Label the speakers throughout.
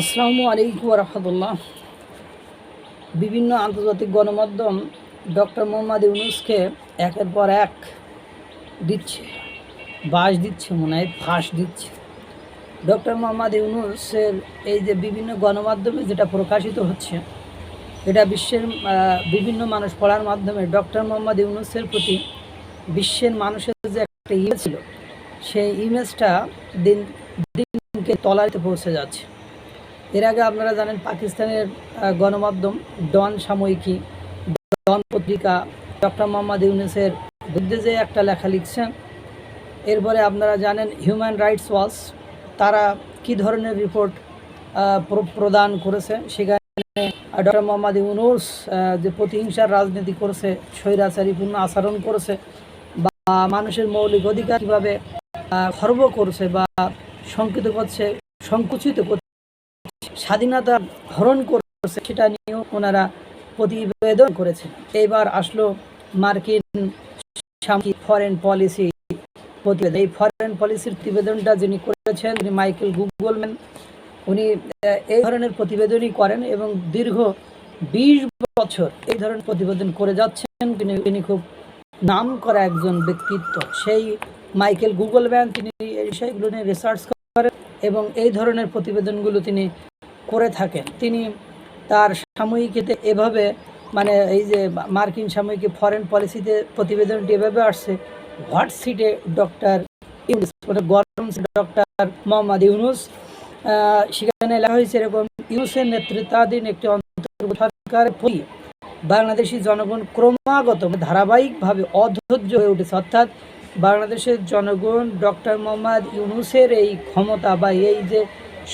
Speaker 1: আসসালামু আলাইকুম রহমতুল্লাহ। বিভিন্ন আন্তর্জাতিক গণমাধ্যম ডক্টর মোহাম্মদ ইউনুসকে একের পর এক দিচ্ছে, বাস দিচ্ছে মনে হয়, ফাঁস দিচ্ছে। ডক্টর মোহাম্মদ ইউনুসের এই যে বিভিন্ন গণমাধ্যমে যেটা প্রকাশিত হচ্ছে, এটা বিশ্বের বিভিন্ন মানুষ পড়ার মাধ্যমে ডক্টর মোহাম্মদ ইউনুসের প্রতি বিশ্বের মানুষের যে একটা ইমেজ ছিল, সেই ইমেজটা দিন দিনকে তলাতে পৌঁছে যাচ্ছে। এর আগে আপনারা জানেন পাকিস্তানের গণমাধ্যম ডন সাময়িকী, ডন পত্রিকা, ডক্টর মোহাম্মদ ইউনুসের বিরুদ্ধে যে একটা লেখা লিখছেন, এরপরে আপনারা জানেন হিউম্যান রাইটস ওয়াচ, তারা কি ধরনের রিপোর্ট প্রদান করেছে, সেখানে ডক্টর মোহাম্মদ ইউনুস যে প্রতিহিংসার রাজনীতি করেছে স্বৈরাচারীপূর্ণ আচরণ করেছে, বা মানুষের মৌলিক অধিকার কীভাবে খর্ব করছে বা শঙ্কিত করছে সংকুচিত করছে স্বাধীনতা হরণ করেছে, সেটা নিয়েও ওনারা প্রতিবেদন করেছেন। এইবার আসলো মার্কিন ফরেন পলিসি প্রতিবেদন। এই ফরেন পলিসির প্রতিবেদনটা যিনি করেছেন তিনি মাইকেল গুগলম্যান, উনি এই ধরনের প্রতিবেদনই করেন এবং দীর্ঘ বিশ বছর এই ধরনের প্রতিবেদন করে যাচ্ছেন। তিনি তিনি খুব নাম করা একজন ব্যক্তিত্ব। সেই মাইকেল গুগলম্যান তিনি এই বিষয়গুলো নিয়ে রিসার্চ করেন এবং এই ধরনের প্রতিবেদনগুলো তিনি করে থাকেন। তিনি তার সাময়িকীতে এভাবে মানে এই যে মার্কিন সাময়িকী ফরেন পলিসিতে প্রতিবেদনটি এভাবে আসছে, হোয়াট সিটে ডক্টর ইউনুস গরম ডক্টর মোহাম্মদ ইউনুস সেখানে লেখা হয়েছে এরকম, ইউনুসের নেতৃত্বাধীন একটি অন্তর্গত সরকার বাংলাদেশি জনগণ ক্রমাগত ধারাবাহিকভাবে অধৈর্য হয়ে উঠেছে। অর্থাৎ বাংলাদেশের জনগণ ডক্টর মোহাম্মদ ইউনুসের এই ক্ষমতা বা এই যে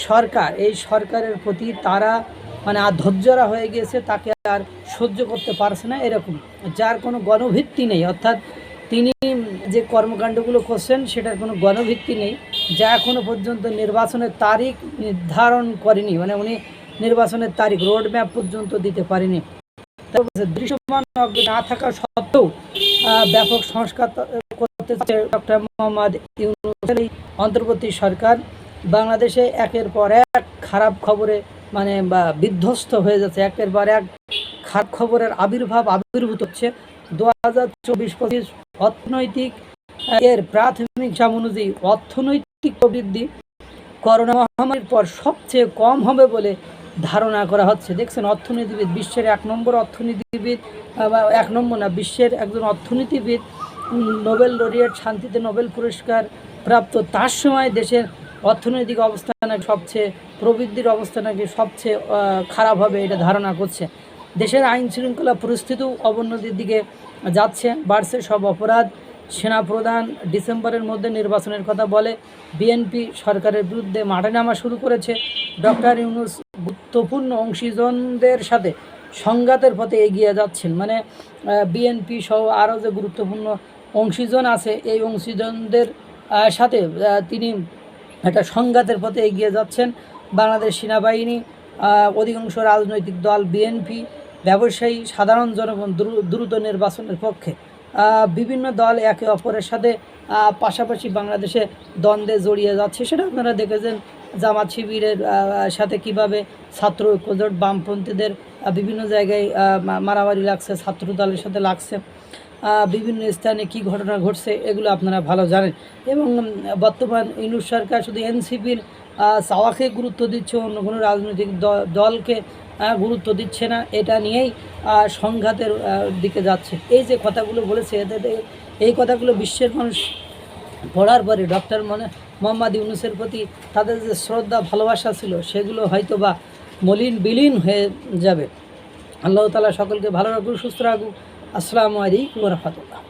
Speaker 1: সরকার, এই সরকারের প্রতি তারা মানে আর ধৈর্যরা হয়ে গিয়েছে, তাকে আর সহ্য করতে পারছে না এরকম। যার কোনো গণভিত্তি নেই, অর্থাৎ তিনি যে কর্মকাণ্ডগুলো করছেন, সেটার কোনো গণভিত্তি নেই। যা এখনও পর্যন্ত নির্বাচনের তারিখ নির্ধারণ করেনি মানে উনি নির্বাচনের তারিখ রোড ম্যাপ পর্যন্ত দিতে পারেনি। দৃশ্যমান না থাকা সত্ত্বেও ব্যাপক সংস্কার করতে ডক্টর মোহাম্মদ ইউনুসের অন্তর্বর্তী সরকার। বাংলাদেশে একের পর এক খারাপ খবরে মানে বা বিধ্বস্ত হয়ে যাচ্ছে। একের পর এক খারাপ খবরের আবির্ভাব আবির্ভূত হচ্ছে। দু হাজার চব্বিশ পঁচিশ অর্থনৈতিক এর প্রাথমিক হিসাব অনুযায়ী অর্থনৈতিক প্রবৃদ্ধি করোনা মহামারীর পর সবচেয়ে কম হবে বলে ধারণা করা হচ্ছে। দেখছেন, অর্থনীতিবিদ বিশ্বের এক নম্বর অর্থনীতিবিদ বা এক নম্বর না, বিশ্বের একজন অর্থনীতিবিদ নোবেল লরিয়েট, শান্তিতে নোবেল পুরস্কার প্রাপ্ত তার সময় দেশের অর্থনৈতিক অবস্থা নাকি সবচেয়ে, প্রবৃদ্ধির অবস্থা নাকি সবচেয়ে খারাপ হবে এটা ধারণা করছে। দেশের আইন শৃঙ্খলা পরিস্থিতিও অবনতির দিকে যাচ্ছে, বাড়ছে সব অপরাধ। সেনা প্রধান ডিসেম্বরের মধ্যে নির্বাচনের কথা বলে, বিএনপি সরকারের বিরুদ্ধে মাঠে নামা শুরু করেছে। ডক্টর ইউনুস গুরুত্বপূর্ণ অংশীজনদের সাথে সংঘাতের পথে এগিয়ে যাচ্ছেন। মানে বিএনপি সহ আরও যে গুরুত্বপূর্ণ অংশীজন আছে, এই অংশীজনদের সাথে তিনি একটা সংঘাতের পথে এগিয়ে যাচ্ছেন বাংলাদেশ সেনাবাহিনী অধিকাংশ রাজনৈতিক দল, বিএনপি, ব্যবসায়ী, সাধারণ জনগণ দ্রু- দ্রুত নির্বাচনের পক্ষে। বিভিন্ন দল একে অপরের সাথে পাশাপাশি বাংলাদেশে দ্বন্দ্বে জড়িয়ে যাচ্ছে। সেটা আপনারা দেখেছেন জামাত শিবিরের সাথে কীভাবে ছাত্র ঐক্যজোট বামপন্থীদের বিভিন্ন জায়গায় মারামারি লাগছে ছাত্র দলের সাথে লাগছে। বিভিন্ন স্থানে কি ঘটনা ঘটছে, এগুলো আপনারা ভালো জানেন। এবং বর্তমান ইউনুস সরকার শুধু এনসিপির চাওয়াকে গুরুত্ব দিচ্ছে, অন্য কোনো রাজনৈতিক দলকে গুরুত্ব দিচ্ছে না। এটা নিয়েই সংঘাতের দিকে যাচ্ছে। এই যে কথাগুলো বলেছে এতে- এই কথাগুলো বিশ্বের মানুষ পড়ার পরে ডক্টর মনে, মোহাম্মদ ইউনুসের প্রতি তাদের যে শ্রদ্ধা, ভালোবাসা ছিল, সেগুলো হয়তো বা মলিন বিলীন হয়ে যাবে। আল্লাহ তালা সকলকে ভালো রাখুক, সুস্থ রাখুক। আসসালামু আলাইকুম রহমতুল্লাহ